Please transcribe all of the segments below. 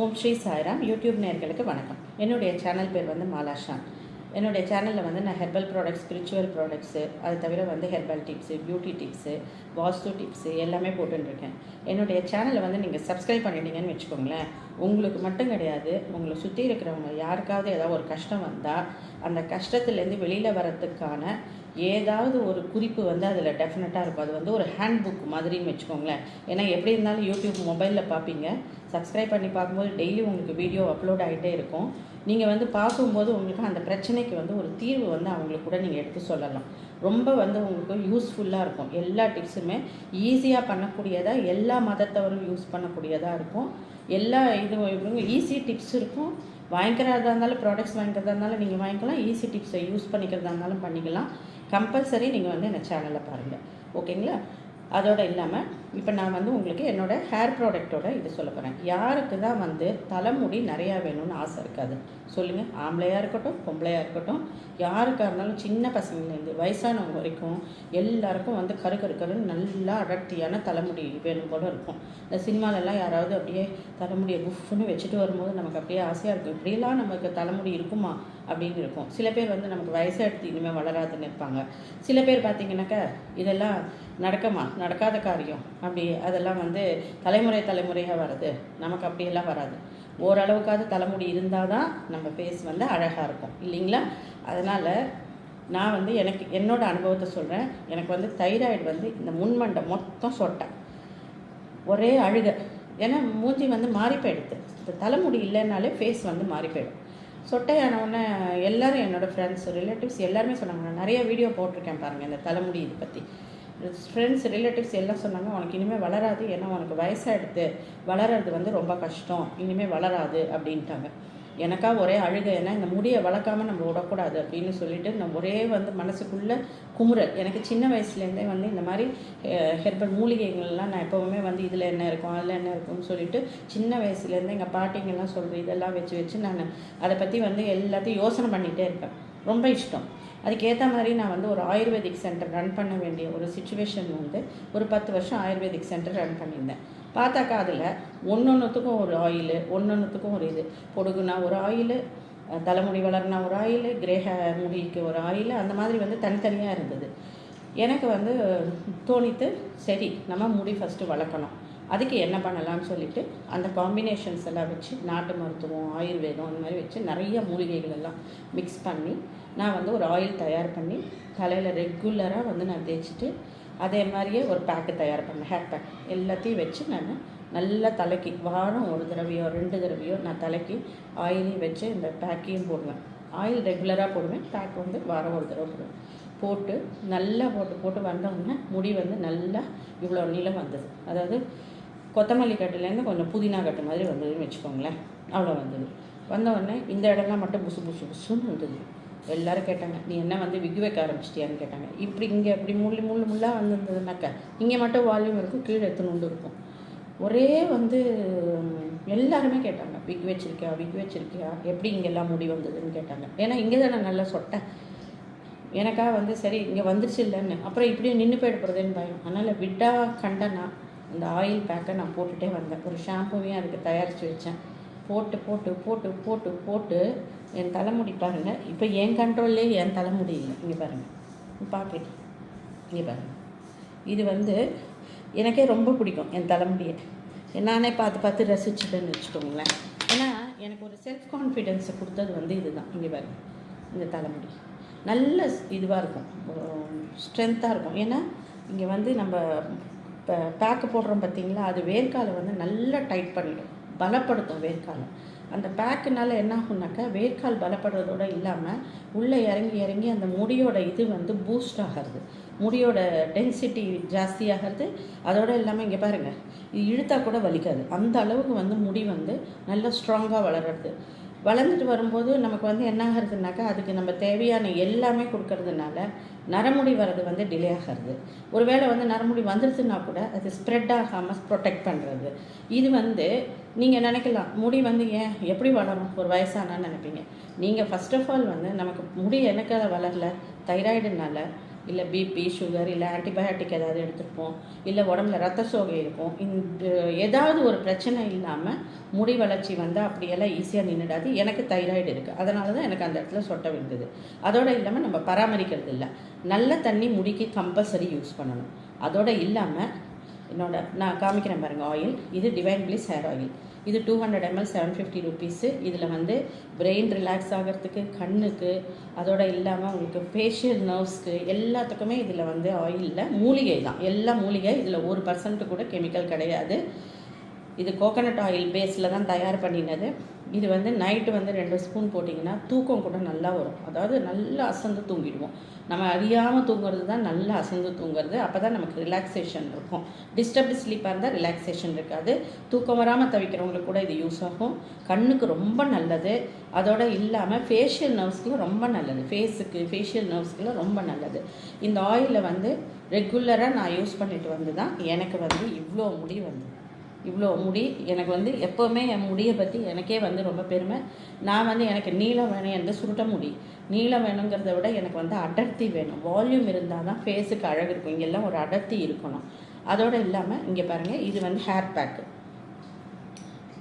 ஓம் Sri Sairam. YouTube நேர்களுக்கு வணக்கம். என்னுடைய சேனல் பேர் வந்து மாலாஷான் என்னுடைய சேனலில் வந்து நான் ஹெர்பல் ப்ராடக்ட்ஸ் ஸ்பிரிச்சுவல் ப்ராடக்ட்ஸு அது தவிர வந்து herbal tips beauty tips vastu tips எல்லாமே போட்டுருக்கேன் என்னுடைய சேனலை வந்து நீங்கள் சப்ஸ்கிரைப் பண்ணிட்டீங்கன்னு வச்சுக்கோங்களேன். உங்களுக்கு மட்டும் கிடையாது உங்களை சுற்றி இருக்கிறவங்க யாருக்காவது ஏதாவது ஒரு கஷ்டம் வந்தால் அந்த கஷ்டத்துலேருந்து வெளியில் வரத்துக்கான ஏதாவது ஒரு குறிப்பு வந்து அதில் டெஃபினட்டாக இருக்கும். அது வந்து ஒரு ஹேண்ட் புக் மாதிரின்னு வச்சுக்கோங்களேன். ஏன்னா எப்படி இருந்தாலும் யூடியூப் மொபைலில் பார்ப்பீங்க சப்ஸ்கிரைப் பண்ணி பார்க்கும்போது டெய்லி உங்களுக்கு வீடியோ அப்லோட் ஆகிட்டே இருக்கும். நீங்கள் வந்து பார்க்கும்போது உங்களுக்கு அந்த பிரச்சனைக்கு வந்து ஒரு தீர்வு வந்து அவங்களுக்கு கூட நீங்கள் எடுத்து சொல்லலாம். ரொம்ப வந்து உங்களுக்கு யூஸ்ஃபுல்லாக இருக்கும். எல்லா டிப்ஸுமே ஈஸியாக பண்ணக்கூடியதாக எல்லா மதத்தவரும் யூஸ் பண்ணக்கூடியதாக இருக்கும். எல்லா இது ஈஸி டிப்ஸ் இருக்கும். வாங்கிக்கிறதா இருந்தாலும் ப்ராடக்ட்ஸ் வாங்கிக்கிறதா இருந்தாலும் நீங்கள் வாங்கிக்கலாம். ஈஸி டிப்ஸை யூஸ் பண்ணிக்கிறதா இருந்தாலும் பண்ணிக்கலாம். கம்பல்சரி நீங்கள் வந்து இந்த சேனலை பாருங்கள் ஓகேங்களா அதோடு இல்லாமல் இப்போ நான் வந்து உங்களுக்கு என்னோடய ஹேர் ப்ராடக்ட்டோட இது சொல்ல போகிறேன் யாருக்கு தான் வந்து தலைமுடி நிறையா வேணும்னு ஆசை இருக்காது. சொல்லுங்கள் ஆம்பளையாக இருக்கட்டும் பொம்பளையாக இருக்கட்டும் யாருக்காக இருந்தாலும் சின்ன பசங்கள்லேருந்து வயசானவங்க வரைக்கும் எல்லாருக்கும் வந்து கரு கரு கருன்னு நல்லா அடர்த்தியான தலைமுடி வேணும் போல இருக்கும். இந்த சினிமாலெல்லாம் யாராவது அப்படியே தலைமுடியை குஃப்னு வச்சுட்டு வரும்போது நமக்கு அப்படியே ஆசையாக இருக்கும். இப்படியெல்லாம் நமக்கு தலைமுடி இருக்குமா? அப்படின்னு இருக்கும். சில பேர் வந்து நமக்கு வயசாகிடுத்து இனிமேல் வளராதுன்னு இருப்பாங்க. சில பேர் பார்த்தீங்கன்னாக்கா இதெல்லாம் நடக்கமா? நடக்காத காரியம். அப்படி அதெல்லாம் வந்து தலைமுறை தலைமுறையாக வருது நமக்கு அப்படியெல்லாம் வராது. ஓரளவுக்காவது தலைமுடி இருந்தால் தான் நம்ம ஃபேஸ் வந்து அழகாக இருக்கும். இல்லைங்களா? அதனால் நான் வந்து எனக்கு என்னோடய அனுபவத்தை சொல்கிறேன் எனக்கு வந்து தைராய்டு வந்து இந்த முன்மண்டை மொத்தம் சொட்டேன் ஒரே அழுக. ஏன்னா மூஞ்சி வந்து மாறி போயிடுது இந்த தலைமுடி இல்லைன்னாலே ஃபேஸ் வந்து மாறி போயிடும் சொட்டையானவுடனே எல்லாரும் என்னோடய ஃப்ரெண்ட்ஸ் ரிலேட்டிவ்ஸ் எல்லாருமே சொன்னாங்க. நான் நிறைய வீடியோ போட்டிருக்கேன் பாருங்கள் இந்த தலைமுடி இதை பற்றி ஃப்ரெண்ட்ஸ் ரிலேட்டிவ்ஸ் எல்லாம் சொன்னாங்க உனக்கு இனிமேல் வளராது. ஏன்னா உனக்கு வயசாகிடுது வளர்கிறது வந்து ரொம்ப கஷ்டம். இனிமேல் வளராது. அப்படின்ட்டாங்க. எனக்கா ஒரே அழுக ஏன்னா இந்த முடியை வளர்க்காம நம்ம விடக்கூடாது. அப்படின்னு சொல்லிட்டு நான் ஒரே வந்து மனசுக்குள்ளே குமுறல். எனக்கு சின்ன வயசுலேருந்தே வந்து இந்த மாதிரி ஹெர்பல் மூலிகைகள்லாம் நான் எப்போவுமே வந்து இதில் என்ன இருக்கும்? அதில் என்ன இருக்கும்னு சொல்லிட்டு சின்ன வயசுலேருந்து எங்கள் பாட்டிங்கெல்லாம் சொல்கிற இதெல்லாம் வச்சு வச்சு நான் அதை பற்றி வந்து எல்லாத்தையும் யோசனை பண்ணிகிட்டே இருப்பேன். ரொம்ப இஷ்டம். அதுக்கேற்ற மாதிரி நான் வந்து ஒரு ஆயுர்வேதிக் சென்டர் ரன் பண்ண வேண்டிய ஒரு சுச்சுவேஷன் வந்து ஒரு பத்து வருஷம் ஆயுர்வேதிக் சென்டர் ரன் பண்ணியிருந்தேன். பார்த்தாக்கா அதில் ஒன்றொன்றுத்துக்கும் ஒரு ஆயில் ஒன்றொன்றுத்துக்கும் ஒரு இது. பொடுகுனா ஒரு ஆயில் தலைமுடி வளர்னா ஒரு ஆயில் கிரேஹ முடிக்கு ஒரு ஆயில் அந்த மாதிரி வந்து தனித்தனியாக இருந்தது. எனக்கு வந்து தோணித்து சரி நம்ம முடி ஃபஸ்ட்டு வளர்க்கணும். அதுக்கு என்ன பண்ணலாம்னு சொல்லிட்டு அந்த காம்பினேஷன்ஸ் எல்லாம் வச்சு நாட்டு மருத்துவம் ஆயுர்வேதம் அந்த மாதிரி வச்சு நிறைய மூலிகைகள் எல்லாம் மிக்ஸ் பண்ணி நான் வந்து ஒரு ஆயில் தயார் பண்ணி தலையில் ரெகுலராக வந்து நான் தேய்ச்சிட்டு அதே மாதிரியே ஒரு பேக்கு தயார் பண்ணேன். ஹேர் பேக் எல்லாத்தையும் வச்சு நான் நல்லா தலைக்கு வாரம் ஒரு தடவையோ ரெண்டு தடவையோ நான் தலைக்கு ஆயிலையும் வச்சு இந்த பேக்கையும் போடுவேன். ஆயில் ரெகுலராக போடுவேன். பேக் வந்து வாரம் ஒரு தடவை போடுவேன். போட்டு நல்லா போட்டு போட்டு வந்தோடனே முடி வந்து நல்லா இவ்வளோ நீளம் வந்தது. அதாவது கொத்தமல்லி கட்டுலேருந்து கொஞ்சம் புதினா கட்டு மாதிரி வந்ததுன்னு வச்சுக்கோங்களேன். அவ்வளோ வந்தது. வந்தவுடனே இந்த இடம்லாம் மட்டும் புசு புசு புசுன்னு வந்தது எல்லோரும் கேட்டாங்க நீ என்ன வந்து விகு வைக்க ஆரம்பிச்சிட்டியான்னு கேட்டாங்க. இப்படி இங்கே இப்படி முள்ளு முள்ளு முள்ளாக வந்திருந்ததுனாக்கா இங்கே மட்டும் வால்யூம் இருக்கும் கீழே எத்தணுண்டு இருக்கும்? ஒரே வந்து எல்லாருமே கேட்டாங்க விக் வச்சிருக்கியா விக் வச்சிருக்கியா? எப்படி இங்கெல்லாம் முடி வந்ததுன்னு கேட்டாங்க. ஏன்னா இங்கே தான் நான் நல்லா சொட்டேன் எனக்கா வந்து சரி இங்கே வந்துருச்சு இல்லைன்னு. அப்புறம் இப்படியே நின்று போயிட போகிறதுன்னு பயம். அதனால் விட்டா கண்டனா அந்த ஆயில் பேக்கை நான் போட்டுகிட்டே வந்தேன். ஒரு ஷாம்புவையும் அதுக்கு தயாரித்து வச்சேன். போட்டு போட்டு போட்டு போட்டு போட்டு என் தலைமுடி பாருங்கள் இப்போ என் கண்ட்ரோல்லே என் தலைமுடி இல்லை. இங்கே பாருங்கள் பார்க்கலாம் இங்கே பாருங்கள் இது வந்து எனக்கே ரொம்ப பிடிக்கும் என் தலைமுடியை. நானே பார்த்து பார்த்து ரசிச்சுட்டேன்னு வச்சுக்கோங்களேன். ஏன்னா எனக்கு ஒரு செல்ஃப் கான்ஃபிடென்ஸை கொடுத்தது வந்து இதுதான். இங்கே பாருங்க. இந்த தலைமுடி. நல்ல இதுவாக இருக்கும். ஸ்ட்ரென்த்தாக இருக்கும். ஏன்னா இங்கே வந்து நம்ம இப்போ பேக்கு போடுறோம் பார்த்தீங்களா அது வேர்க்காலை வந்து நல்லா டைட் பண்ணிடும். பலப்படுத்தும் வேர்க்காலை. அந்த பேக்குனால என்ன ஆகுனாக்கா வேர்க்கால் பலப்படுறதோடு இல்லாமல் உள்ளே இறங்கி இறங்கி அந்த முடியோட இது வந்து பூஸ்ட் ஆகிறது. முடியோட டென்சிட்டி ஜாஸ்தியாகிறது அதோடு இல்லாமல் இங்கே பாருங்கள் இது இழுத்தா கூட வலிக்காது. அந்த அளவுக்கு வந்து முடி வந்து நல்லா ஸ்ட்ராங்காக வளர்கிறது வளர்ந்துட்டு வரும்போது நமக்கு வந்து என்ன ஆகுறதுனாக்கா அதுக்கு நம்ம தேவையான எல்லாமே கொடுக்கறதுனால நரமுடி வர்றது வந்து டிலே ஆகிறது. ஒருவேளை வந்து நரமுடி வந்துருச்சுன்னா கூட அது ஸ்ப்ரெட் ஆகாமல் ப்ரொடெக்ட் பண்ணுறது இது வந்து நீங்கள் நினைக்கலாம் முடி வந்து ஏன் எப்படி வளரும்? ஒரு வயசானான்னு நினைப்பீங்க. நீங்கள் ஃபஸ்ட் ஆஃப் ஆல் வந்து நமக்கு முடி எனக்கு வளரல தைராய்டுனால இல்லை பிபி சுகர் இல்லை ஆன்டிபயோட்டிக் ஏதாவது எடுத்திருப்போம். இல்லை உடம்புல ரத்த சோகை இருக்கும். இந்த ஏதாவது ஒரு பிரச்சனை இல்லாமல் முடி வளர்ச்சி வந்தால் அப்படியெல்லாம் ஈஸியாக நின்றுடாது எனக்கு தைராய்டு இருக்குது அதனால தான் எனக்கு அந்த இடத்துல சொட்ட விழுந்தது. அதோடு இல்லாமல் நம்ம பராமரிக்கிறது இல்லை. நல்ல தண்ணி முடிக்கு கம்பல்சரி யூஸ் பண்ணணும். அதோடு இல்லாமல் என்னோட நான் காமிக்கிறேன் பாருங்கள் ஆயில் இது டிவைன் பிளிஸ் ஹேர் ஆயில் இது two hundred ml seven fifty rupees இதில் வந்து பிரெயின் ரிலாக்ஸ் ஆகிறதுக்கு கண்ணுக்கு அதோடு இல்லாமல் உங்களுக்கு ஃபேஷியல் நர்வ்ஸ்க்கு எல்லாத்துக்குமே இதில் வந்து ஆயிலில் மூலிகை தான். எல்லா மூலிகை இதில் ஒரு பர்சன்ட் கூட கெமிக்கல் கிடையாது. இது கோகனட் ஆயில் பேஸில் தான் தயார் பண்ணினது. இது வந்து நைட்டு வந்து ரெண்டு ஸ்பூன் போட்டிங்கன்னா தூக்கம் கூட நல்லா வரும். அதாவது நல்லா அசந்து தூங்கிடுவோம். நம்ம அறியாமல் தூங்குறது தான் நல்லா அசந்து தூங்குறது. அப்போ தான் நமக்கு ரிலாக்ஸேஷன் இருக்கும். டிஸ்டர்ப்டு ஸ்லீப்பாக இருந்தால் ரிலாக்ஸேஷன் இருக்காது. தூக்கம் வராமல் தவிக்கிறவங்களுக்கு கூட இது யூஸ் ஆகும். கண்ணுக்கு ரொம்ப நல்லது. அதோடு இல்லாமல் ஃபேஷியல் நர்வ்ஸ்க்குலாம் ரொம்ப நல்லது. ஃபேஸுக்கு ஃபேஷியல் நர்வ்ஸ்க்குலாம் ரொம்ப நல்லது. இந்த ஆயிலை வந்து ரெகுலராக நான் யூஸ் பண்ணிட்டு வந்து தான் எனக்கு வந்து இவ்வளோ முடி வந்து இவ்வளோ முடி எனக்கு வந்து எப்போவுமே என் முடியை பற்றி எனக்கே வந்து ரொம்ப பெருமை. நான் வந்து எனக்கு நீளம் வேணும் எந்த சுருட்ட முடி. நீளம் வேணுங்கிறத விட எனக்கு வந்து அடர்த்தி வேணும். வால்யூம் இருந்தால் தான் ஃபேஸுக்கு அழகு இருக்கும். இங்கெல்லாம் ஒரு அடர்த்தி இருக்கணும். அதோடு இல்லாமல் இங்கே பாருங்கள் இது வந்து ஹேர் பேக்கு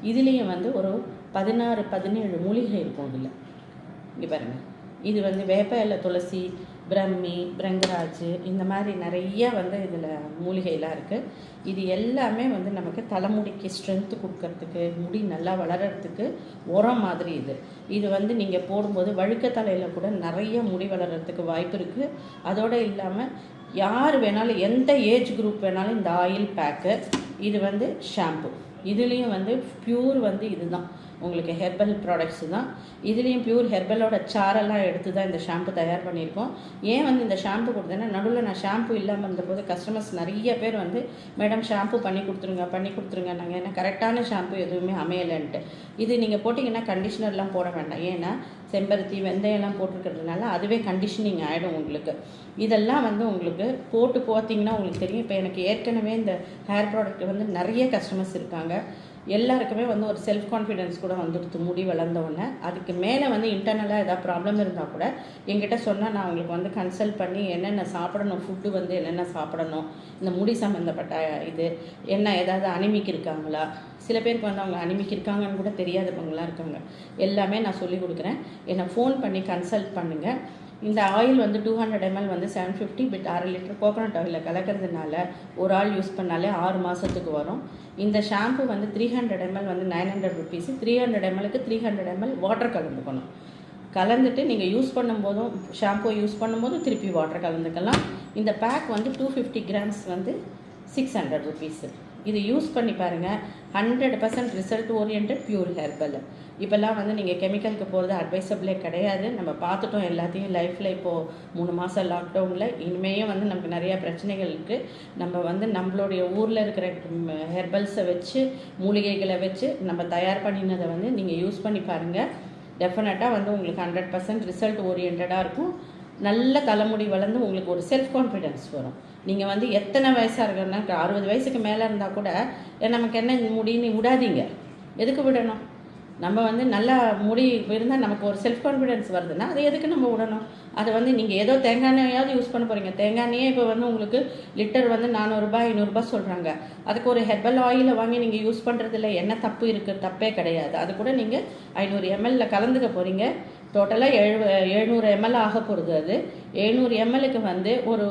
இதுலேயும் வந்து ஒரு பதினாறு பதினேழு மூலிகை இருக்கும் இதில். இங்கே பாருங்கள் இது வந்து வேப்ப இலை துளசி பிரம்மி பிரங்கராஜ் இந்த மாதிரி நிறைய வந்து இதில் மூலிகைலாம் இருக்குது இது எல்லாமே வந்து நமக்கு தலைமுடிக்கு ஸ்ட்ரென்த்து கொடுக்கறதுக்கு முடி நல்லா வளர்கிறதுக்கு உரம் மாதிரி இது. இது வந்து நீங்கள் போடும்போது வழுக்க தலையில் கூட நிறைய முடி வளர்கிறதுக்கு வாய்ப்பு இருக்குது அதோடு இல்லாமல் யார் வேணாலும் எந்த ஏஜ் குரூப் வேணாலும் இந்த ஆயில் பேக்கு இது வந்து ஷாம்பு இதுலேயும் வந்து ப்யூர் வந்து இதுதான். உங்களுக்கு ஹெர்பல் ப்ராடக்ட்ஸ் தான். இதுலேயும் பியூர் ஹெர்பலோட சாரெல்லாம் எடுத்து தான் இந்த ஷாம்பு தயார் பண்ணியிருக்கோம். ஏன் வந்து இந்த ஷாம்பு கொடுத்தேன்னா நடுவில் நான் ஷாம்பு இல்லாமல் இருந்தபோது கஸ்டமர்ஸ் நிறைய பேர் வந்து மேடம் ஷாம்பு பண்ணி கொடுத்துருங்க பண்ணி கொடுத்துருங்க நாங்கள் ஏன்னா கரெக்டான ஷாம்பு எதுவுமே அமையலைன்ட்டு. இது நீங்கள் போட்டிங்கன்னா கண்டிஷனர்லாம் போட வேண்டாம். ஏன்னா செம்பருத்தி வெந்தயம்லாம் போட்டிருக்கிறதுனால அதுவே கண்டிஷனிங் ஆகிடும் உங்களுக்கு. இதெல்லாம் வந்து உங்களுக்கு போட்டு பார்த்தீங்கன்னா உங்களுக்கு தெரியும். இப்போ எனக்கு ஏற்கனவே இந்த ஹேர் ப்ராடக்ட் வந்து நிறைய கஸ்டமர்ஸ் இருக்காங்க. எல்லாருக்குமே வந்து ஒரு செல்ஃப் கான்ஃபிடென்ஸ் கூட வந்துடுது முடி வளர்ந்தவுடனே அதுக்கு மேலே வந்து இன்டர்னலாக ஏதாவது ப்ராப்ளம் இருந்தால் கூட எங்கிட்ட சொன்னால் நான் உங்களுக்கு வந்து கன்சல்ட் பண்ணி என்னென்ன சாப்பிடணும் ஃபுட்டு வந்து என்னென்ன சாப்பிடணும் இந்த முடி சம்மந்தப்பட்ட இது என்ன ஏதாவது அனிமிக் இருக்காங்களா சில பேருக்கு வந்து அவங்க அனிமிக் இருக்காங்கன்னு கூட தெரியாதவங்களாம் இருக்காங்க. எல்லாமே நான் சொல்லி கொடுக்குறேன். என்னை ஃபோன் பண்ணி கன்சல்ட் பண்ணுங்கள் இந்த ஆயில் வந்து டூ ஹண்ட்ரட் எம்எல் வந்து செவன் ஃபிஃப்டி பிட் அரை லிட்டர் கோகோனட் ஆயிலில் கலக்கிறதுனால ஒரு ஆள் யூஸ் பண்ணாலே ஆறு மாதத்துக்கு வரும். இந்த ஷாம்பு வந்து த்ரீ ஹண்ட்ரட் எம்எல் வந்து nine hundred rupees three hundred எம்எலுக்கு three hundred ML water கலந்துக்கணும். கலந்துட்டு நீங்கள் யூஸ் பண்ணும்போதும் ஷாம்பு யூஸ் பண்ணும்போதும் திருப்பி வாட்டர் கலந்துக்கலாம். இந்த பேக் வந்து டூ ஃபிஃப்டி கிராம்ஸ் வந்து சிக்ஸ் ஹண்ட்ரட் ருபீஸு இது யூஸ் பண்ணி பாருங்கள் hundred percent result Orient pure herbal இப்போல்லாம் வந்து நீங்கள் கெமிக்கலுக்கு போகிறது அட்வைசபிளே கிடையாது. நம்ம பார்த்துட்டோம் எல்லாத்தையும் லைஃப்பில் இப்போது மூணு மாதம் லாக்டவுனில் இனிமேயும் வந்து நமக்கு நிறையா பிரச்சனைகள் இருக்குது நம்ம வந்து நம்மளுடைய ஊரில் இருக்கிற ஹெர்பல்ஸை வச்சு மூலிகைகளை வச்சு நம்ம தயார் பண்ணினதை வந்து நீங்கள் யூஸ் பண்ணி பாருங்கள் டெஃபினட்டாக வந்து உங்களுக்கு ஹண்ட்ரட் பர்சன்ட் ரிசல்ட் ஓரியன்டாக இருக்கும். நல்ல தலைமுடி வளர்ந்து உங்களுக்கு ஒரு செல்ஃப் கான்ஃபிடென்ஸ் வரும். நீங்கள் வந்து எத்தனை வயசாக இருக்கிறனா அறுபது வயசுக்கு மேலே இருந்தால் கூட நமக்கு என்ன முடின்னு விடாதீங்க. எதுக்கு விடணும்? நம்ம வந்து நல்லா முடி இருந்தால் நமக்கு ஒரு செல்ஃப் கான்ஃபிடென்ஸ் வருதுன்னா அதை எதுக்கு நம்ம விடணும்? அதை வந்து நீங்கள் ஏதோ தேங்காய் எண்ணெயாவது யூஸ் பண்ண போகிறீங்க தேங்காய் எண்ணெயே இப்போ வந்து உங்களுக்கு லிட்டர் வந்து நானூறுரூபா ஐநூறுரூபா சொல்கிறாங்க அதுக்கு ஒரு ஹெர்பல் ஆயிலை வாங்கி நீங்கள் யூஸ் பண்ணுறதுல என்ன தப்பு இருக்குது தப்பே கிடையாது. அது கூட நீங்கள் ஐநூறு எம்எல்ல கலந்துக்க போகிறீங்க டோட்டலாக எழு எழுநூறு எம்எல் ஆக போகிறது அது. எழுநூறு எம்எல்லுக்கு வந்து ஒரு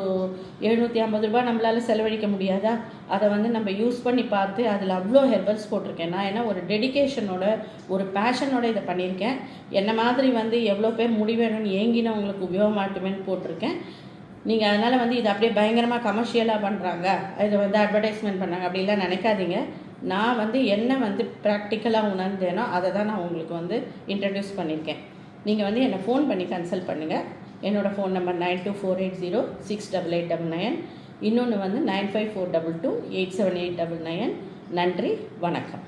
எழுநூற்றி ஐம்பது ரூபா நம்மளால் செலவழிக்க முடியாதா? அதை வந்து நம்ம யூஸ் பண்ணி பார்த்து அதில் அவ்வளோ ஹெர்பல்ஸ் போட்டிருக்கேன். நான் ஏன்னா ஒரு டெடிக்கேஷனோட ஒரு பேஷனோட இதை பண்ணியிருக்கேன். என்ன மாதிரி வந்து எவ்வளோ பேர் முடிவேணும்னு ஏங்கினவங்களுக்கு உபயோகமாட்டுமேன்னு போட்டிருக்கேன். நீங்கள் அதனால் வந்து இது அப்படியே பயங்கரமாக கமர்ஷியலாக பண்ணுறாங்க இதை வந்து அட்வர்டைஸ்மெண்ட் பண்ணாங்க. அப்படிலாம் நினைக்காதீங்க. நான் வந்து என்ன வந்து ப்ராக்டிக்கலாக உணர்ந்தேனோ அதை தான் நான் உங்களுக்கு வந்து இன்ட்ரடியூஸ் பண்ணியிருக்கேன். நீங்கள் வந்து என்னை ஃபோன் பண்ணி கன்சல்ட் பண்ணுங்கள் என்னோடய phone number nine two four eight zero six double eight double nine இன்னொன்று வந்து nine five four double two eight seven eight double nine நன்றி வணக்கம்.